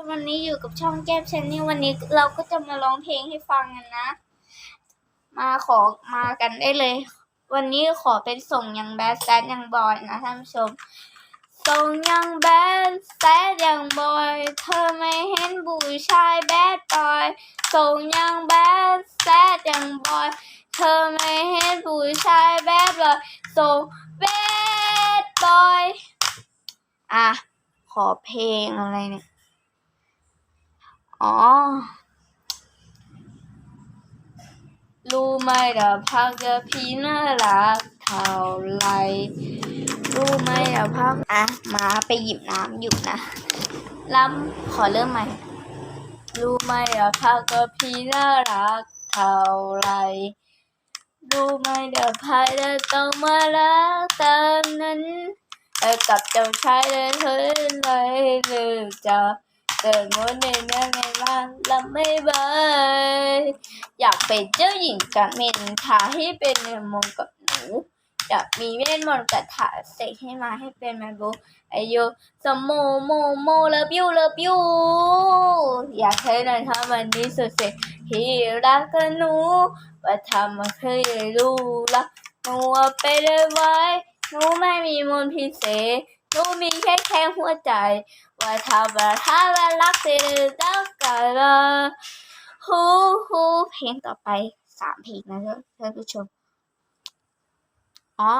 คนวันนี้อยู่กับช่องแก้มชนนี่วันนี้เราก็จะมาร้องเพลงให้ฟังกันนะ มาขอมากันได้เลย วันนี้ขอเป็นส่งยังแบดแซดยังบอยนะท่านผู้ชม ส่งยังแบดแซดยังบอย เธอไม่เห็นผู้ชายแบดบอย ส่งยังแบดแซดยังบอย เธอไม่เห็นผู้ชายแบดบอย ส่งแบดบอย อะ ขอเพลงอะไรเนี่ย อ๋อ รู้ไหมเดี๋ยวพักจะพี่น่ารักเท่าไรรู้ไหมเดี๋ยวพักอะมาไปหยิบน้ำอยู่นะล้ำขอเริ่มใหม่ รู้ไหมเดี๋ยวพักจะพี่น่ารักเท่าไรรู้ไหมเดี๋ยวพายจะต้องมารักตามนั้นเออกับเจ้าชายเลยเธอเลยหรือจะ เกิดโมเดลยังไงบ้างลำไม่บยอยากเป็นเจ้าหญิงกับเมนทาให้เป็นเนมงกับหนูอยากมีเวทมนต์กระถาเสกให้มาให้เป็นแมโบไอโยสมโมโมโมเลิฟยูเลิฟยูอยากให้นายทำวันนี้สุดเสกที่รักกันหนูว่าทำมาเคยรู้ละหนูเอาไปได้ไว้หนูไม่มีมนต์พิเศษ นูมีแค่แค่หัวใจ ว่าทำมาถ้าว่ารักเธอต้องกันฮูฮูเพลงต่อไปสามเพลงนะท่านผู้ชม อ๋อ